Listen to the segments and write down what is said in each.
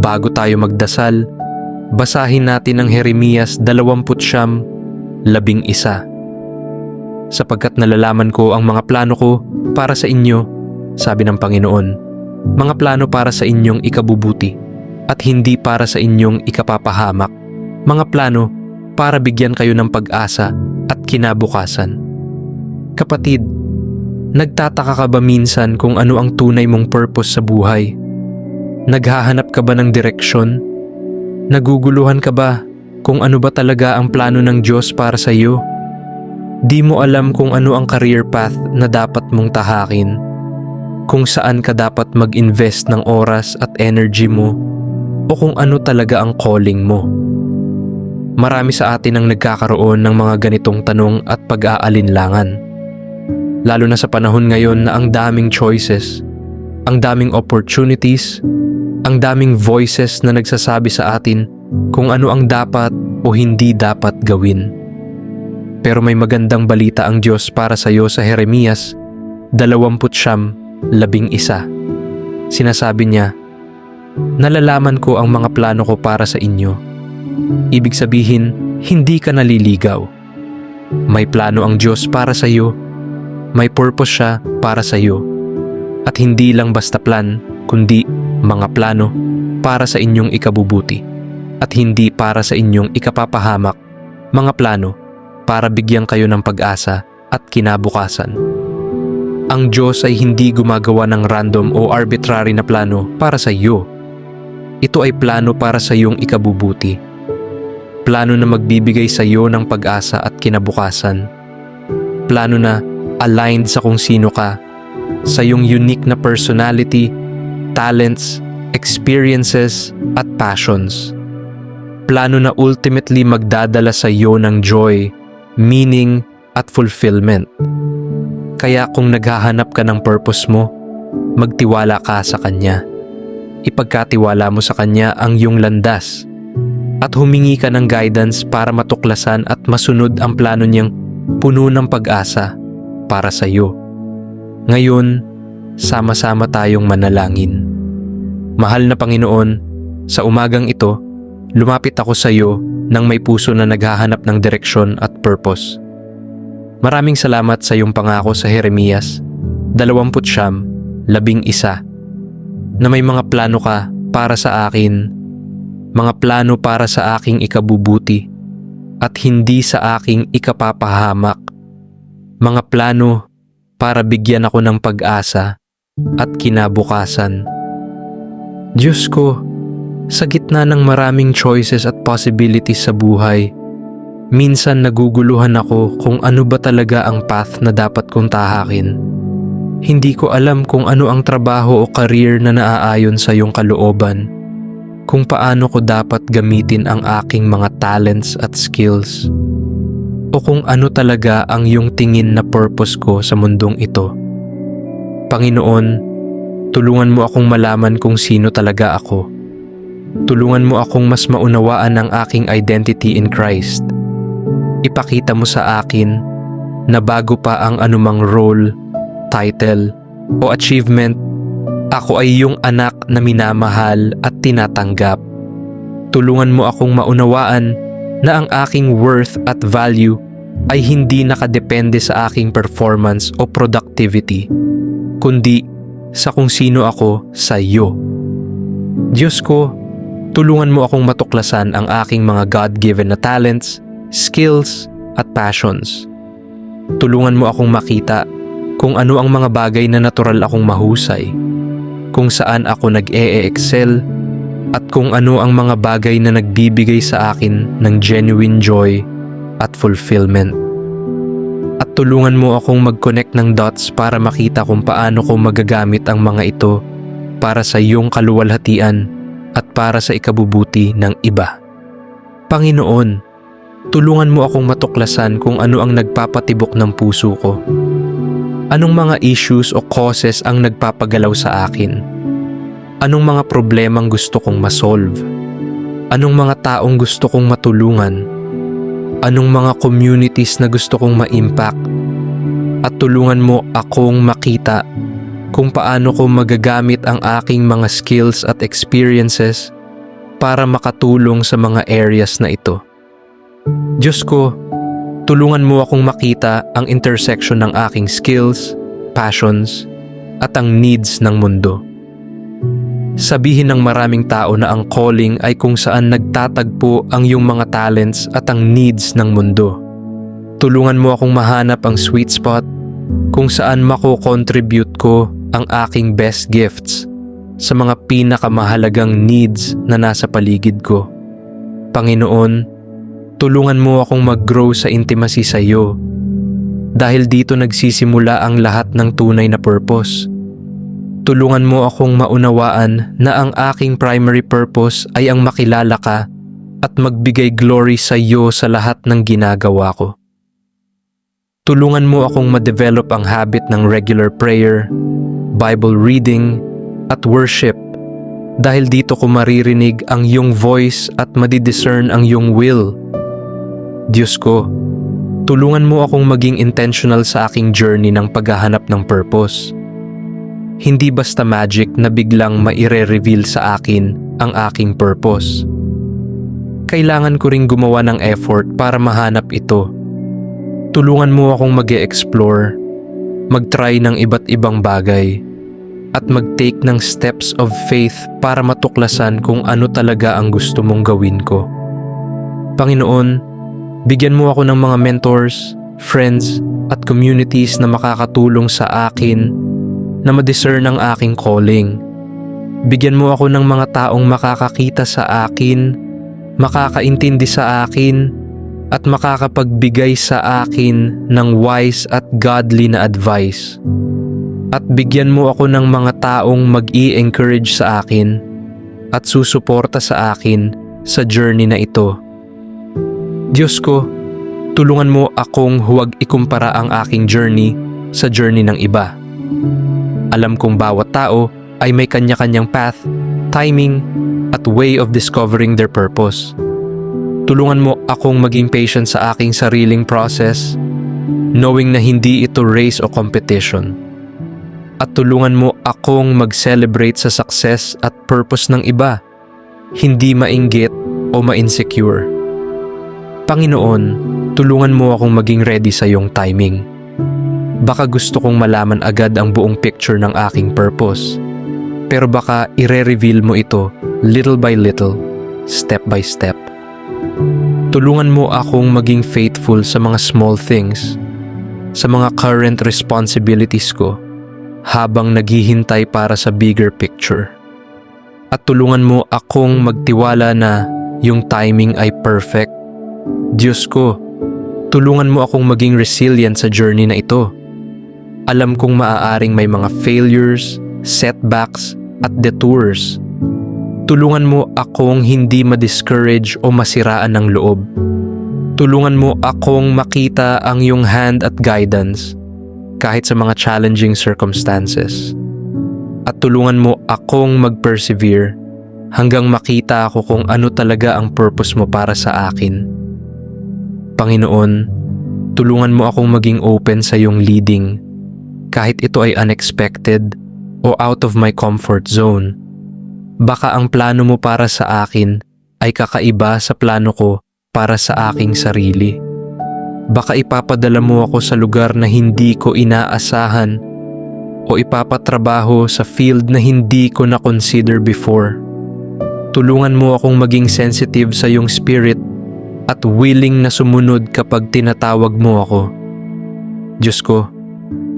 bago tayo magdasal, basahin natin ang Jeremias 29, labing isa. Sapagkat nalalaman ko ang mga plano ko para sa inyo, sabi ng Panginoon, mga plano para sa inyong ikabubuti at hindi para sa inyong ikapapahamak, mga plano para bigyan kayo ng pag-asa at kinabukasan. Kapatid, nagtataka ka ba minsan kung ano ang tunay mong purpose sa buhay? Naghahanap ka ba ng direksyon? Naguguluhan ka ba kung ano ba talaga ang plano ng Diyos para sa iyo? Di mo alam kung ano ang career path na dapat mong tahakin, kung saan ka dapat mag-invest ng oras at energy mo, o kung ano talaga ang calling mo. Marami sa atin ang nagkakaroon ng mga ganitong tanong at pag-aalinlangan. Lalo na sa panahon ngayon na ang daming choices, ang daming opportunities, ang daming voices na nagsasabi sa atin kung ano ang dapat o hindi dapat gawin. Pero may magandang balita ang Diyos para sa iyo sa Jeremias 20 labing isa. Sinasabi niya, Nalalaman ko ang mga plano ko para sa inyo. Ibig sabihin, hindi ka naliligaw. May plano ang Diyos para sa iyo. May purpose siya para sa iyo. At hindi lang basta plan, kundi mga plano para sa inyong ikabubuti. At hindi para sa inyong ikapapahamak, mga plano para bigyan kayo ng pag-asa at kinabukasan. Ang Diyos ay hindi gumagawa ng random o arbitrary na plano para sa iyo. Ito ay plano para sa iyong ikabubuti. Plano na magbibigay sa iyo ng pag-asa at kinabukasan. Plano na aligned sa kung sino ka, sa iyong unique na personality, talents, experiences, at passions. Plano na ultimately magdadala sa iyo ng joy, meaning, at fulfillment. Kaya kung naghahanap ka ng purpose mo, magtiwala ka sa Kanya. Ipagkatiwala mo sa Kanya ang iyong landas at humingi ka ng guidance para matuklasan at masunod ang plano niyang puno ng pag-asa para sa iyo. Ngayon, sama-sama tayong manalangin. Mahal na Panginoon, sa umagang ito, lumapit ako sa iyo nang may puso na naghahanap ng direksyon at purpose. Maraming salamat sa iyong pangako sa Jeremias 20 labing isa na may mga plano ka para sa akin, mga plano para sa aking ikabubuti at hindi sa aking ikapapahamak, mga plano para bigyan ako ng pag-asa at kinabukasan. Diyos ko, sa gitna ng maraming choices at possibilities sa buhay, minsan naguguluhan ako kung ano ba talaga ang path na dapat kong tahakin. Hindi ko alam kung ano ang trabaho o career na naaayon sa iyong kalooban, kung paano ko dapat gamitin ang aking mga talents at skills, o kung ano talaga ang iyong tingin na purpose ko sa mundong ito. Panginoon, tulungan mo akong malaman kung sino talaga ako. Tulungan mo akong mas maunawaan ang aking identity in Christ. Ipakita mo sa akin na bago pa ang anumang role title, o achievement, ako ay iyong anak na minamahal at tinatanggap. Tulungan mo akong maunawaan na ang aking worth at value ay hindi nakadepende sa aking performance o productivity, kundi sa kung sino ako sa iyo. Diyos ko, tulungan mo akong matuklasan ang aking mga God-given na talents, skills, at passions. Tulungan mo akong makita kung ano ang mga bagay na natural akong mahusay, kung saan ako nag-e-excel, at kung ano ang mga bagay na nagbibigay sa akin ng genuine joy at fulfillment. At tulungan mo akong mag-connect ng dots para makita kung paano ko magagamit ang mga ito para sa iyong kaluwalhatian at para sa ikabubuti ng iba. Panginoon, tulungan mo akong matuklasan kung ano ang nagpapatibok ng puso ko Anong mga issues o causes ang nagpapagalaw sa akin? Anong mga problemang gusto kong masolve? Anong mga taong gusto kong matulungan? Anong mga communities na gusto kong ma-impact? At tulungan mo akong makita kung paano ko magagamit ang aking mga skills at experiences para makatulong sa mga areas na ito. Diyos ko, tulungan mo akong makita ang intersection ng aking skills, passions, at ang needs ng mundo. Sabihin ng maraming tao na ang calling ay kung saan nagtatagpo ang iyong mga talents at ang needs ng mundo. Tulungan mo akong mahanap ang sweet spot kung saan mako-contribute ko ang aking best gifts sa mga pinakamahalagang needs na nasa paligid ko. Panginoon, tulungan mo akong mag-grow sa intimacy sa iyo dahil dito nagsisimula ang lahat ng tunay na purpose. Tulungan mo akong maunawaan na ang aking primary purpose ay ang makilala ka at magbigay glory sa iyo sa lahat ng ginagawa ko. Tulungan mo akong ma-develop ang habit ng regular prayer, Bible reading, at worship dahil dito ko maririnig ang iyong voice at madidiscern ang iyong will. Diyos ko, tulungan mo akong maging intentional sa aking journey ng paghahanap ng purpose. Hindi basta magic na biglang maire-reveal sa akin ang aking purpose. Kailangan ko ring gumawa ng effort para mahanap ito. Tulungan mo akong mag explore mag-try ng iba't ibang bagay, at mag-take ng steps of faith para matuklasan kung ano talaga ang gusto mong gawin ko. Panginoon, bigyan mo ako ng mga mentors, friends, at communities na makakatulong sa akin na ma-discern ang aking calling. Bigyan mo ako ng mga taong makakakita sa akin, makakaintindi sa akin, at makakapagbigay sa akin ng wise at godly na advice. At bigyan mo ako ng mga taong mag-i-encourage sa akin at susuporta sa akin sa journey na ito. Diyos ko, tulungan mo akong huwag ikumpara ang aking journey sa journey ng iba. Alam kong bawat tao ay may kanya-kanyang path, timing, at way of discovering their purpose. Tulungan mo akong maging patient sa aking sariling process, knowing na hindi ito race o competition. At tulungan mo akong mag-celebrate sa success at purpose ng iba, hindi mainggit o ma-insecure. Panginoon, tulungan mo akong maging ready sa iyong timing. Baka gusto kong malaman agad ang buong picture ng aking purpose. Pero baka ire-reveal mo ito little by little, step by step. Tulungan mo akong maging faithful sa mga small things, sa mga current responsibilities ko, habang naghihintay para sa bigger picture. At tulungan mo akong magtiwala na yung timing ay perfect. Diyos ko, tulungan mo akong maging resilient sa journey na ito. Alam kong maaaring may mga failures, setbacks, at detours Tulungan mo akong hindi ma-discourage o masiraan ng loob. Tulungan mo akong makita ang iyong hand at guidance kahit sa mga challenging circumstances. At tulungan mo akong mag-persevere hanggang makita ako kung ano talaga ang purpose mo para sa akin. Panginoon, tulungan mo akong maging open sa iyong leading kahit ito ay unexpected o out of my comfort zone. Baka ang plano mo para sa akin ay kakaiba sa plano ko para sa aking sarili. Baka ipapadala mo ako sa lugar na hindi ko inaasahan o ipapatrabaho sa field na hindi ko na-consider before. Tulungan mo akong maging sensitive sa iyong spirit at willing na sumunod kapag tinatawag mo ako. Diyos ko,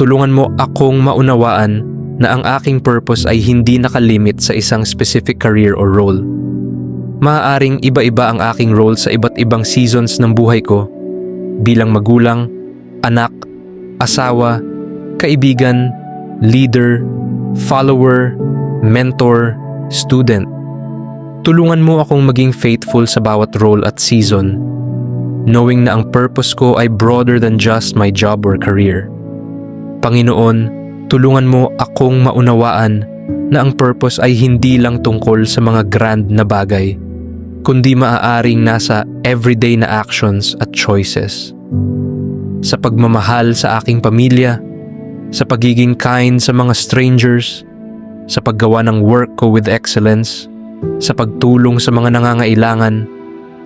tulungan mo akong maunawaan na ang aking purpose ay hindi nakalimit sa isang specific career or role. Maaaring iba-iba ang aking role sa iba't ibang seasons ng buhay ko bilang magulang, anak, asawa, kaibigan, leader, follower, mentor, student. Tulungan mo akong maging faithful sa bawat role at season, knowing na ang purpose ko ay broader than just my job or career. Panginoon, tulungan mo akong maunawaan na ang purpose ay hindi lang tungkol sa mga grand na bagay, kundi maaaring nasa everyday na actions at choices. Sa pagmamahal sa aking pamilya, sa pagiging kind sa mga strangers, sa paggawa ng work ko with excellence, sa pagtulong sa mga nangangailangan,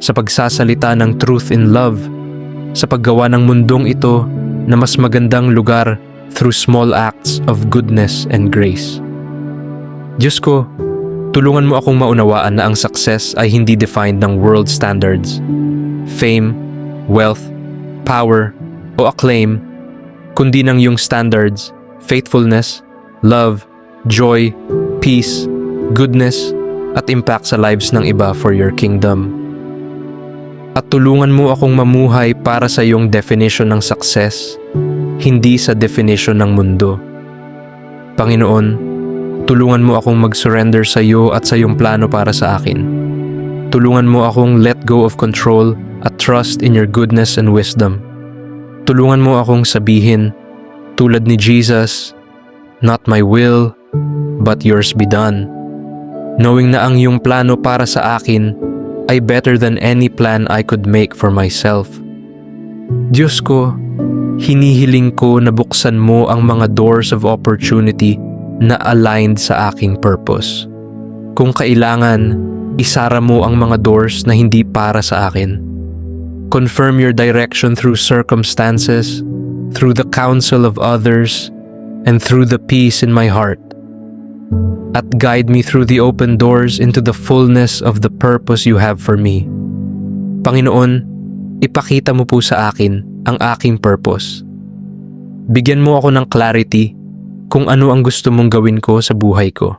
sa pagsasalita ng truth in love, sa paggawa ng mundong ito na mas magandang lugar through small acts of goodness and grace. Diyos ko, tulungan mo akong maunawaan na ang success ay hindi defined ng world standards, fame, wealth, power, o acclaim, kundi ng iyong standards, faithfulness, love, joy, peace, goodness, at impact sa lives ng iba for your kingdom. At tulungan mo akong mamuhay para sa iyong definition ng success, hindi sa definition ng mundo. Panginoon, tulungan mo akong mag-surrender sa iyo at sa iyong plano para sa akin. Tulungan mo akong let go of control at trust in your goodness and wisdom. Tulungan mo akong sabihin, tulad ni Jesus, Not my will, but yours be done. Knowing na ang iyong plano para sa akin ay better than any plan I could make for myself. Diyos ko, hinihiling ko na buksan mo ang mga doors of opportunity na aligned sa aking purpose. Kung kailangan, isara mo ang mga doors na hindi para sa akin. Confirm your direction through circumstances, through the counsel of others, and through the peace in my heart. At guide me through the open doors into the fullness of the purpose you have for me. Panginoon, ipakita mo po sa akin ang aking purpose. Bigyan mo ako ng clarity kung ano ang gusto mong gawin ko sa buhay ko.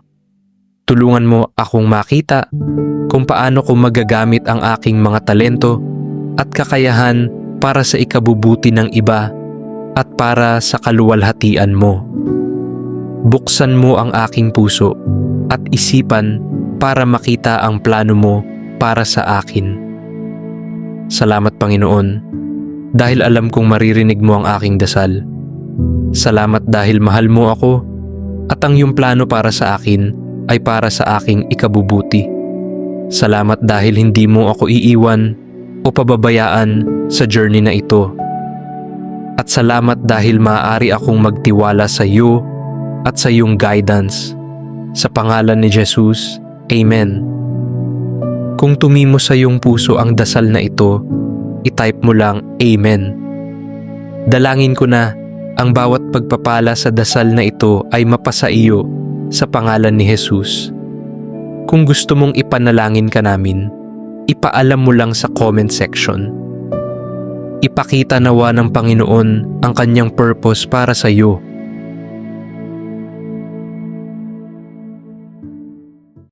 Tulungan mo akong makita kung paano ko magagamit ang aking mga talento at kakayahan para sa ikabubuti ng iba at para sa kaluwalhatian mo. Buksan mo ang aking puso at isipan para makita ang plano mo para sa akin. Salamat Panginoon, dahil alam kong maririnig mo ang aking dasal. Salamat dahil mahal mo ako at ang iyong plano para sa akin ay para sa aking ikabubuti. Salamat dahil hindi mo ako iiwan o pababayaan sa journey na ito. At salamat dahil maaari akong magtiwala sa iyo at sa iyong guidance. Sa pangalan ni Jesus, Amen. Kung tumimo sa iyong puso ang dasal na ito, itype mo lang Amen. Dalangin ko na ang bawat pagpapala sa dasal na ito ay mapasa iyo sa pangalan ni Jesus. Kung gusto mong ipanalangin ka namin, ipaalam mo lang sa comment section. Ipakita nawa ng Panginoon ang kanyang purpose para sa iyo